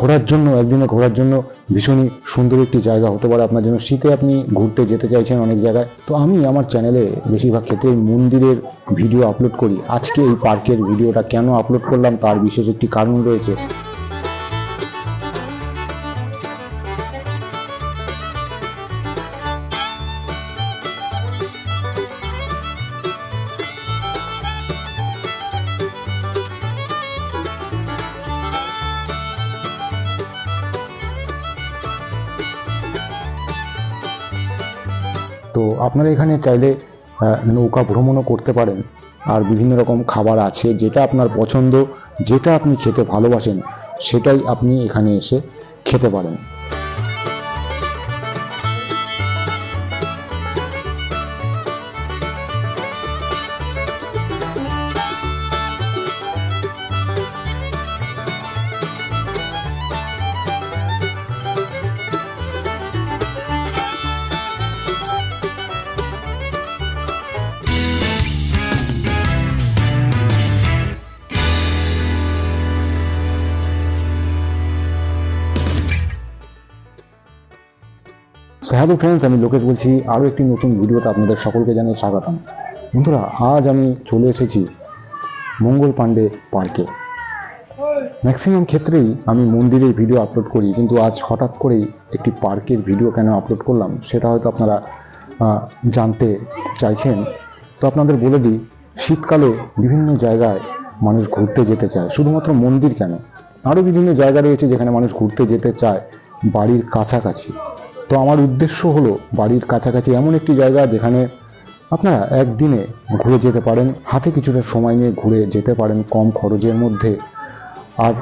ঘোরার জন্য, একদিনে ঘোরার জন্য ভীষণই সুন্দর একটি জায়গা হতে পারে। আপনার জন্য শীতে আপনি ঘুরতে যেতে চাইছেন অনেক জায়গায়, তো আমি আমার চ্যানেলে বেশিরভাগ ক্ষেত্রে মন্দিরের ভিডিও আপলোড করি। আজকে এই পার্কের ভিডিওটা কেন আপলোড করলাম, তার বিশেষ একটি কারণ রয়েছে। আপনারা এখানে চাইলে নৌকা ভ্রমণও করতে পারেন। আর বিভিন্ন রকম খাবার আছে, যেটা আপনার পছন্দ, যেটা আপনি খেতে ভালোবাসেন, সেটাই আপনি এখানে এসে খেতে পারেন। হ্যালো ফ্রেন্ডস আমি লোকেশ বলছি আরও একটি নতুন ভিডিওতে আপনাদের সকলকে জানিয়ে স্বাগতম। বন্ধুরা, আজ আমি চলে এসেছি মঙ্গল পাণ্ডে পার্কে। ম্যাক্সিমাম ক্ষেত্রেই আমি মন্দিরের ভিডিও আপলোড করি, কিন্তু আজ হঠাৎ করেই একটি পার্কের ভিডিও কেন আপলোড করলাম, সেটা হয়তো আপনারা জানতে চাইছেন। তো আপনাদের বলে দিই, শীতকালে বিভিন্ন জায়গায় মানুষ ঘুরতে যেতে চায়, শুধুমাত্র মন্দির কেন? আরও বিভিন্ন জায়গা রয়েছে যেখানে মানুষ ঘুরতে যেতে চায়, বাড়ির কাছাকাছি। আমার উদ্দেশ্য হলো বাড়ির কাছাকাছি এমন একটি জায়গা যেখানে আপনারা একদিনে ঘুরে যেতে পারেন, হাতে কিছুটা সময় নিয়ে ঘুরে যেতে পারেন কম খরচের মধ্যে। আর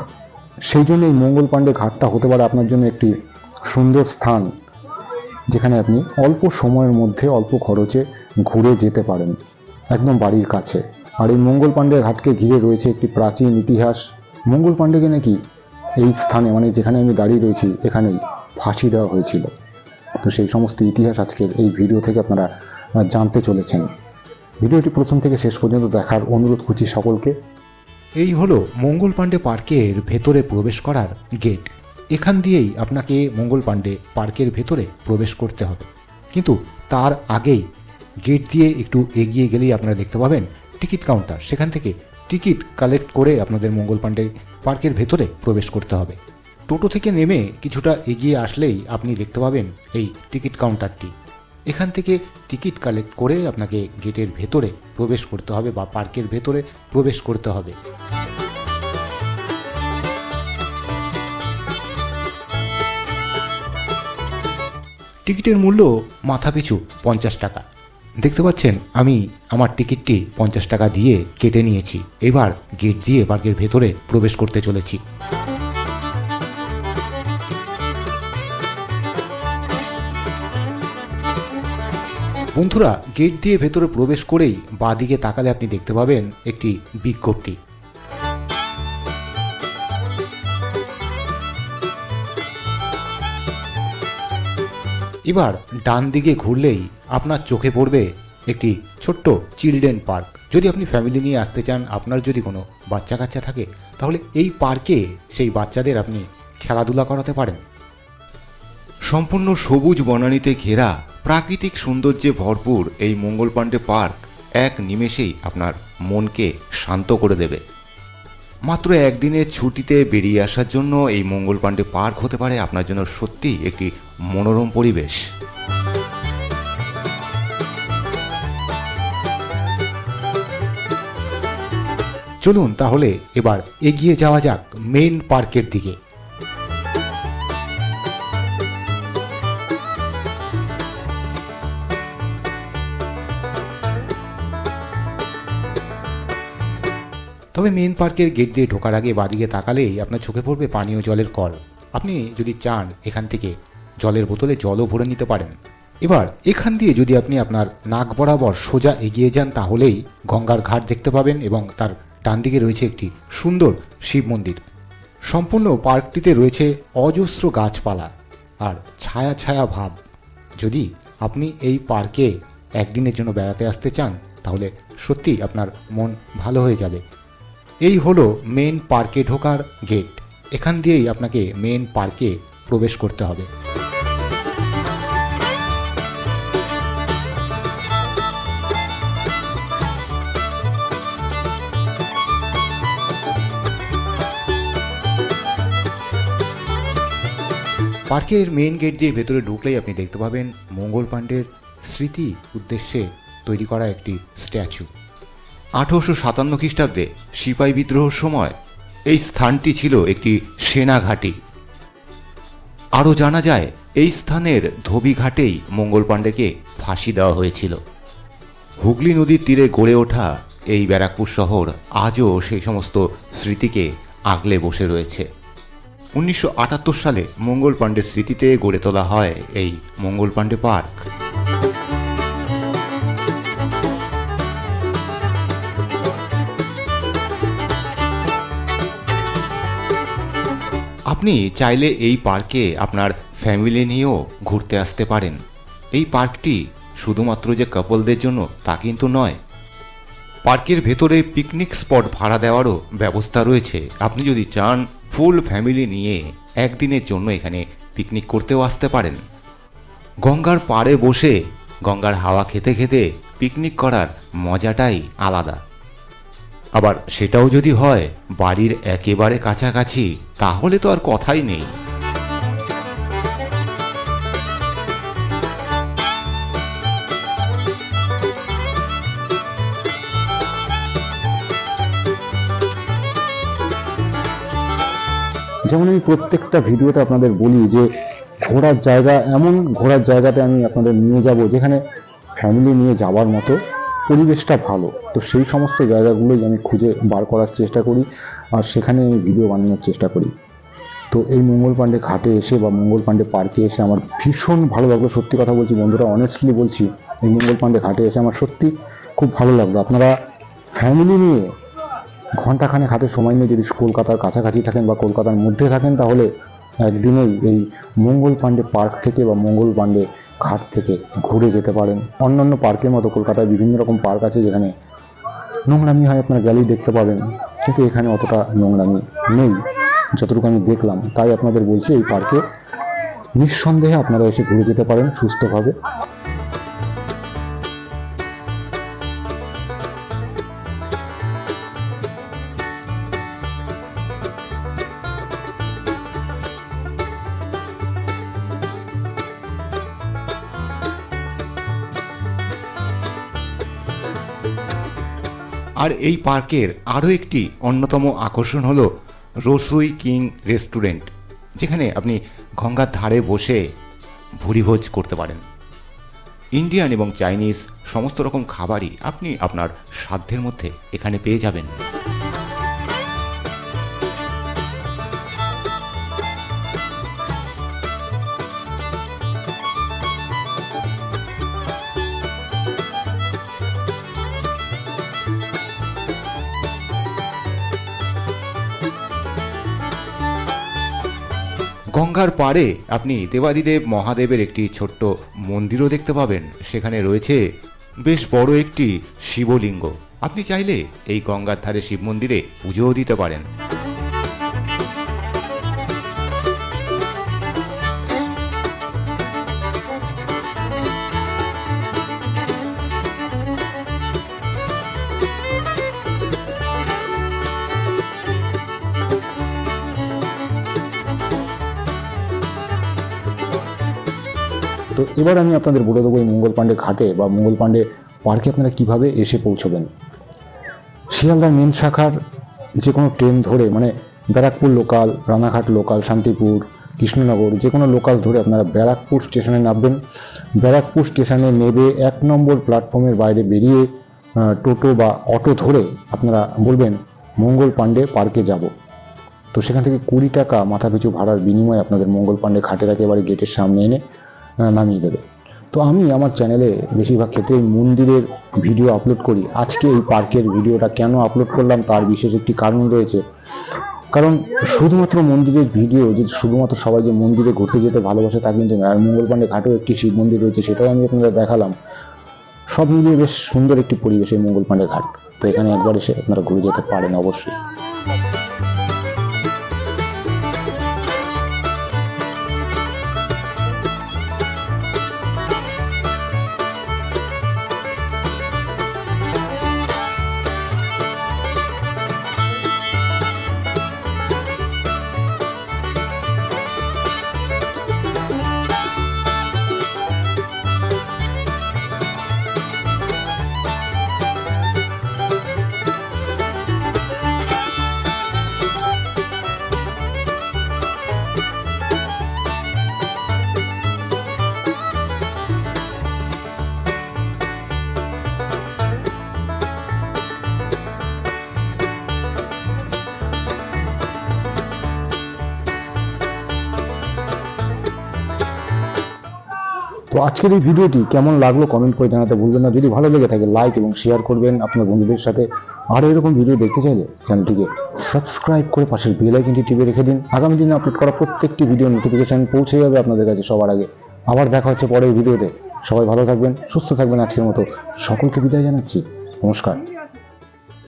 সেই জন্য এই মঙ্গল পাণ্ডে ঘাটটা হতে পারে আপনার জন্য একটি সুন্দর স্থান, যেখানে আপনি অল্প সময়ের মধ্যে, অল্প খরচে ঘুরে যেতে পারেন একদম বাড়ির কাছে। আর এই মঙ্গল পাণ্ডে ঘাটকে ঘিরে রয়েছে একটি প্রাচীন ইতিহাস। মঙ্গল পাণ্ডেকে নাকি এই স্থানে মানে যেখানে আমি দাঁড়িয়ে রয়েছি, এখানেই ফাঁসি দেওয়া হয়েছিল। তো সেই সমস্ত ইতিহাস আজকের এই ভিডিও থেকে আপনারা জানতে চলেছেন। ভিডিওটি প্রথম থেকে শেষ পর্যন্ত দেখার অনুরোধ করছি সকলকে। এই হলো মঙ্গল পাণ্ডে পার্কের ভেতরে প্রবেশ করার গেট। এখান দিয়েই আপনাকে মঙ্গল পাণ্ডে পার্কের ভেতরে প্রবেশ করতে হবে। কিন্তু তার আগেই গেট দিয়ে একটু এগিয়ে গেলেই আপনারা দেখতে পাবেন টিকিট কাউন্টার। সেখান থেকে টিকিট কালেক্ট করে আপনাদের মঙ্গল পাণ্ডে পার্কের ভেতরে প্রবেশ করতে হবে। টোটো থেকে নেমে কিছুটা এগিয়ে আসলেই আপনি দেখতে পাবেন এই টিকিট কাউন্টারটি। এখান থেকে টিকিট কালেক্ট করে আপনাকে গেটের ভেতরে প্রবেশ করতে হবে বা পার্কের ভেতরে প্রবেশ করতে হবে। টিকিটের মূল্য মাথাপিছু পঞ্চাশ টাকা। দেখতে পাচ্ছেন, আমি আমার টিকিটটি পঞ্চাশ টাকা দিয়ে কেটে নিয়েছি। এবার গেট দিয়ে পার্কের ভেতরে প্রবেশ করতে চলেছি। বন্ধুরা গেট দিয়ে ভেতরে প্রবেশ করেই বাঁদিকে তাকালে আপনি দেখতে পাবেন একটি বিজ্ঞপ্তি। এবার ডান দিকে ঘুরলেই আপনার চোখে পড়বে একটি ছোট্ট চিলড্রেন পার্ক। যদি আপনি ফ্যামিলি নিয়ে আসতে চান, আপনার যদি কোনো বাচ্চা কাচ্চা থাকে, তাহলে এই পার্কে সেই বাচ্চাদের আপনি খেলাধুলা করাতে পারেন। সম্পূর্ণ সবুজ বনানীতে ঘেরা প্রাকৃতিক সৌন্দর্যে ভরপুর এই মঙ্গল পাণ্ডে পার্ক এক নিমেষেই আপনার মনকে শান্ত করে দেবে। মাত্র একদিনের ছুটিতে বেরিয়ে আসার জন্য এই মঙ্গল পাণ্ডে পার্ক হতে পারে আপনার জন্য সত্যি একটি মনোরম পরিবেশ। চলুন তাহলে এবার এগিয়ে যাওয়া যাক মেইন পার্কের দিকে। তবে মেন পার্কের গেট দিয়ে ঢোকার আগে বাদিকে তাকালেই আপনার চোখে পড়বে পানীয় জলের কল। আপনি যদি চান এখান থেকে জলের বোতলে জলও ভরে নিতে পারেন। এবার এখান দিয়ে যদি আপনি আপনার নাক বরাবর সোজা এগিয়ে যান, তাহলেই গঙ্গার ঘাট দেখতে পাবেন এবং তার ডান দিকে রয়েছে একটি সুন্দর শিব মন্দির। সম্পূর্ণ পার্কটিতে রয়েছে অজস্র গাছপালা আর ছায়া ছায়া ভাব। যদি আপনি এই পার্কে একদিনের জন্য বেড়াতে আসতে চান, তাহলে সত্যি আপনার মন ভালো হয়ে যাবে। এই হলো মেন পার্কে ঢোকার গেট এখান দিয়েই আপনাকে মেন পার্কে প্রবেশ করতে হবে। পার্কের মেইন গেট দিয়ে ভেতরে ঢুকলেই আপনি দেখতে পাবেন মঙ্গল পাণ্ডের স্মৃতি উদ্দেশ্যে তৈরি করা একটি স্ট্যাচু আঠারোশো সাতান্ন খ্রিস্টাব্দে সিপাহী বিদ্রোহের সময় এই স্থানটি ছিল একটি সেনা ঘাঁটি। আরও জানা যায়, এই স্থানের ধোবি ঘাটেই মঙ্গল পাণ্ডেকে ফাঁসি দেওয়া হয়েছিল। হুগলি নদীর তীরে গড়ে ওঠা এই ব্যারাকপুর শহর আজও সেই সমস্ত স্মৃতিকে আগলে বসে রয়েছে। উনিশশো আটাত্তর সালে মঙ্গল পাণ্ডের স্মৃতিতে গড়ে তোলা হয় এই মঙ্গল পাণ্ডে পার্ক। আপনি চাইলে এই পার্কে আপনার ফ্যামিলি নিয়েও ঘুরতে আসতে পারেন। এই পার্কটি শুধুমাত্র যে কাপলদের জন্য তা কিন্তু নয়। পার্কের ভেতরে পিকনিক স্পট ভাড়া দেওয়ারও ব্যবস্থা রয়েছে। আপনি যদি চান ফুল ফ্যামিলি নিয়ে একদিনের জন্য এখানে পিকনিক করতেও আসতে পারেন। গঙ্গার পাড়ে বসে গঙ্গার হাওয়া খেতে খেতে পিকনিক করার মজাটাই আলাদা। আবার সেটাও যদি হয়, বাড়ির একেবারে কাছাকাছি, তাহলে তো আর কথাই নেই। যেমন আমি প্রত্যেকটা ভিডিওতে আপনাদের বলি যে, ঘোরার জায়গা, এমন ঘোরার জায়গাতে আমি আপনাদের নিয়ে যাব যেখানে ফ্যামিলি নিয়ে যাওয়ার মতো। পরিবেশটা ভালো। তো সেই সমস্ত জায়গাগুলোই আমি খুঁজে বার করার চেষ্টা করি আর সেখানে আমি ভিডিও বানানোর চেষ্টা করি। তো এই মঙ্গল পাণ্ডে ঘাটে এসে বা মঙ্গল পাণ্ডে পার্কে এসে আমার ভীষণ ভালো লাগল। সত্যি কথা বলছি, বন্ধুরা অনেস্টলি বলছি, এই মঙ্গল পাণ্ডে ঘাটে এসে আমার সত্যি খুব ভালো লাগল। আপনারা ফ্যামিলি নিয়ে ঘন্টাখানেক হাতে সময় নিয়ে যদি কলকাতার কাছাকাছি থাকেন বা কলকাতার মধ্যে থাকেন, তাহলে একদিনেই এই মঙ্গল পাণ্ডে পার্ক থেকে বা মঙ্গল পাণ্ডে ঘাট থেকে ঘুরে যেতে পারেন। অন্যান্য পার্কের মতো কলকাতায় বিভিন্ন রকম পার্ক আছে যেখানে নোংরামি হয়, আপনার গেলেই দেখতে পাবেন। কিন্তু এখানে অতটা নোংরামি নেই। যতটুকু আমি দেখলাম, তাই আপনাদের বলছি এই পার্কে নিঃসন্দেহে আপনারা এসে ঘুরে যেতে পারেন সুস্থভাবে। আর এই পার্কের আরও একটি অন্যতম আকর্ষণ হলো রসুই কিং রেস্টুরেন্ট, যেখানে আপনি গঙ্গার ধারে বসে ভুরিভোজ করতে পারেন। ইন্ডিয়ান এবং চাইনিজ সমস্ত রকম খাবারই আপনি আপনার সাধ্যের মধ্যে এখানে পেয়ে যাবেন। গঙ্গার পাড়ে আপনি দেবাদিদেব মহাদেবের একটি ছোট্ট মন্দিরও দেখতে পাবেন। সেখানে রয়েছে বেশ বড় একটি শিবলিঙ্গ। আপনি চাইলে এই গঙ্গার ধারে শিব মন্দিরে পুজোও দিতে পারেন। তো এবার আমি আপনাদের বলে দেবো এই মঙ্গল পাণ্ডে ঘাটে বা মঙ্গল পাণ্ডে পার্কে আপনারা কীভাবে এসে পৌঁছবেন। শিয়ালদা মেন শাখার যে কোনো ট্রেন ধরে মানে ব্যারাকপুর লোকাল, রানাঘাট লোকাল, শান্তিপুর, কৃষ্ণনগর, যে কোনো লোকাল ধরে আপনারা ব্যারাকপুর স্টেশনে নামবেন। ব্যারাকপুর স্টেশনে নেবে এক নম্বর প্ল্যাটফর্মের বাইরে বেরিয়ে টোটো বা অটো ধরে আপনারা বলবেন, মঙ্গল পাণ্ডে পার্কে যাব। তো সেখান থেকে কুড়ি টাকা মাথাপিছু ভাড়ার বিনিময়ে আপনাদের মঙ্গল পাণ্ডে ঘাটের একেবারে গেটের সামনে এনে নামিয়ে দেবে। তো আমি আমার চ্যানেলে বেশিরভাগ ক্ষেত্রে মন্দিরের ভিডিও আপলোড করি। আজকে এই পার্কের ভিডিওটা কেন আপলোড করলাম তার বিশেষ একটি কারণ রয়েছে। কারণ শুধুমাত্র মন্দিরের ভিডিও যদি শুধুমাত্র সবাই যে মন্দিরে ঘুরতে যেতে ভালোবাসে তা কিন্তু আর মঙ্গলপাণ্ডে ঘাটেও একটি শিব মন্দির রয়েছে, সেটাও আমি আপনাদের দেখালাম। সব মিলিয়ে বেশ সুন্দর একটি পরিবেশ এই মঙ্গলপাণ্ডে ঘাট। তো এখানে একবার এসে আপনারা ঘুরে যেতে পারেন অবশ্যই। আজকের এই ভিডিওটি কেমন লাগল কমেন্ট করে জানাতে ভুলবেন না। যদি ভালো লেগে থাকে লাইক এবং শেয়ার করবেন আপনার বন্ধুদের সাথে। আরও এরকম ভিডিও দেখতে চাইলে চ্যানেলটিকে সাবস্ক্রাইব করে পাশের বেল আইকনটি টিপে রেখে দিন। আগামী দিনে আপলোড করা প্রত্যেকটি ভিডিও নোটিফিকেশন পৌঁছে যাবে আপনাদের কাছে সবার আগে। আবার দেখা হচ্ছে পরের ভিডিওতে। সবাই ভালো থাকবেন, সুস্থ থাকবেন আজকের মতো। সকলকে বিদায় জানাচ্ছি। নমস্কার।